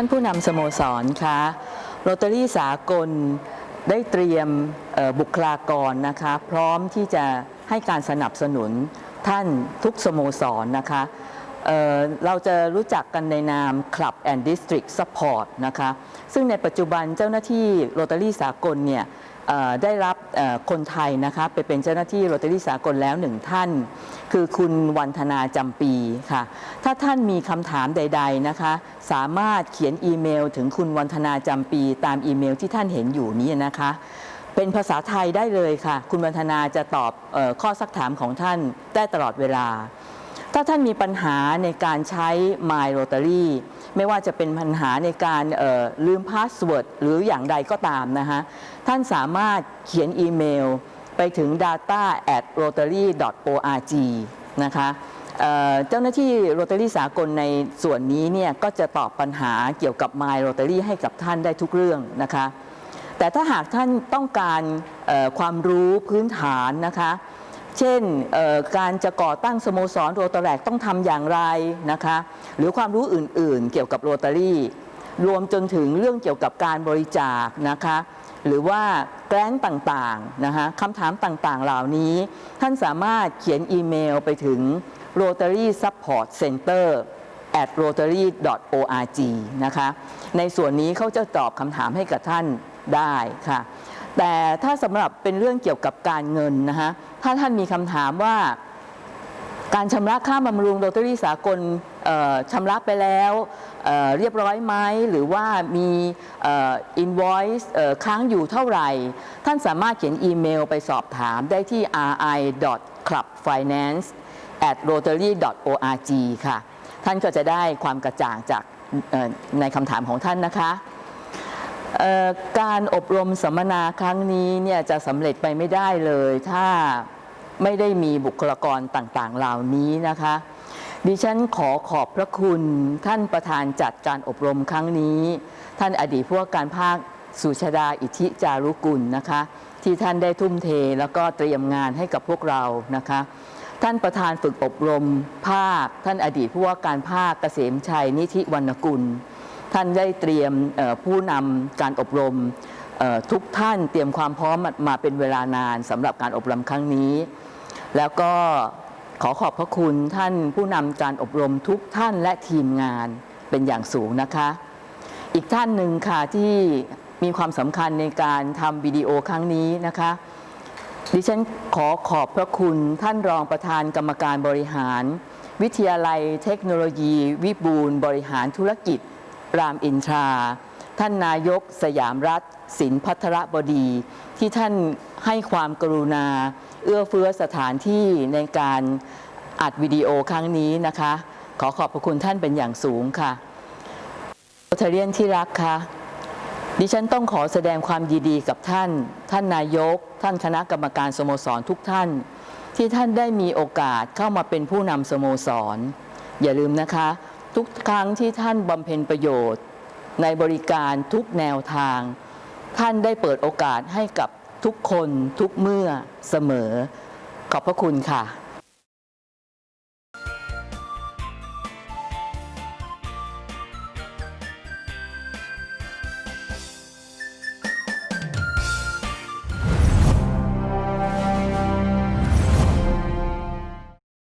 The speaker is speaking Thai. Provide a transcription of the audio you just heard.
ท่านผู้นำสโมสรคะโรตารี่สากลได้เตรียมบุคลากรนะคะพร้อมที่จะให้การสนับสนุนท่านทุกสโมสรนะคะ เเราจะรู้จักกันในนาม Club and District Support นะคะ ซึ่งในปัจจุบันเจ้าหน้าที่โรตารี่สากลเนี่ยได้รับคนไทยนะคะไปเป็นเจ้าหน้าที่โรตารี่สากลแล้วหนึ่งท่าน คือคุณวันธนาจำปีค่ะ ถ้าท่านมีคำถามใด ๆนะคะ สามารถเขียนอีเมลถึงคุณวันธนาจำปี ตามอีเมลที่ท่านเห็นอยู่นี้นะคะ เป็นภาษาไทยได้เลยค่ะ คุณวันธนาจะตอบออข้อสักถามของท่านได้ตลอดเวลา ถ้าท่านมีปัญหาในการใช้ My Rotary ไม่ว่าจะเป็นปัญหาในการลืมพาสเวิร์ดหรืออย่างใดก็ตามนะคะท่านสามารถเขียนอีเมลไปถึง data at rotary org นะคะเจ้าหน้าที่โรตารี่สากลในส่วนนี้เนี่ยก็จะตอบปัญหาเกี่ยวกับ My Rotary ให้กับท่านได้ทุกเรื่องนะคะ แต่ถ้าหากท่านต้องการความรู้พื้นฐานนะคะ เช่นการจะก่อตั้งสโมสรโรตาแรกต้องทำอย่างไรนะคะ หรือความรู้อื่นๆ เกี่ยวกับโรตารี่รวมจนถึงเรื่องเกี่ยวกับการบริจาคนะคะ หรือว่าแกล้งต่างๆนะคะคำถามต่างๆเหล่านี้ ท่านสามารถเขียนอีเมลไปถึง Rotary Support Center at rotary.org นะคะ ในส่วนนี้เขาจะตอบคำถามให้กับท่านได้ค่ะ แต่ถ้าสำหรับเป็นเรื่องเกี่ยวกับการเงินนะคะถ้าท่านมีคำถามว่า การชำระค่าบำรุงโรตารี่สากลชำระไปแล้วเเรียบร้อยไหมหรือว่ามีอิน voice เอ่อค้างอยู่เท่าไหร่ ท่านสามารถเขียนอีเมลไปสอบถามได้ที่ ri.clubfinance at rotary.org ค่ะ ท่านก็จะได้ความกระจ่างจากในคำถามของท่านนะคะ การอบรมสัมมนาครั้งนี้เนี่ยจะสำเร็จไปไม่ได้เลย ถ้าไม่ได้มีบุคลากรต่างๆ เหล่านี้นะคะ ดิฉันขอขอบพระคุณท่านประธานจัดการอบรมครั้งนี้ ท่านอดีตผู้ว่าการภาคสุชาดาอิทธิจารุกุลนะคะ ที่ท่านได้ทุ่มเทแล้วก็เตรียมงานให้กับพวกเรานะคะ ท่านประธานฝึกอบรมภาค ท่านอดีตผู้ว่าการภาคเกษมชัยนิธิวรรณกุล ท่านได้เตรียมผู้นำการอบรมทุกท่านเตรียมความพร้อมมาเป็นเวลานานสำหรับการอบรมครั้งนี้ แล้วก็ขอขอบพระคุณท่านผู้นำการอบรมทุกท่านและทีมงานเป็นอย่างสูงนะคะ อีกท่านหนึ่งค่ะที่มีความสำคัญในการทำวิดีโอครั้งนี้นะคะ ดิฉันขอขอบพระคุณท่านรองประธานกรรมการบริหาร วิทยาลัยเทคโนโลยี วิบูลย์บริหารธุรกิจ รามอินทรา ท่านนายกสยามรัฐสินพัทรบดี ที่ท่านให้ความกรุณา เอื้อเฟื้อสถานที่ในการอัดวิดีโอครั้งนี้นะคะ ขอขอบพระคุณท่านเป็นอย่างสูงค่ะโรเทเรียนที่รักค่ะดิฉันต้องขอแสดงความยินดีกับท่าน ท่านนายก ท่านคณะกรรมการสโมสรทุกท่าน ที่ท่านได้มีโอกาสเข้ามาเป็นผู้นำสโมสร อย่าลืมนะคะ ทุกครั้งที่ท่านบำเพ็ญประโยชน์ ในบริการทุกแนวทาง ท่านได้เปิดโอกาสให้กับทุกคนทุกเมื่อเสมอ ขอบพระคุณค่ะ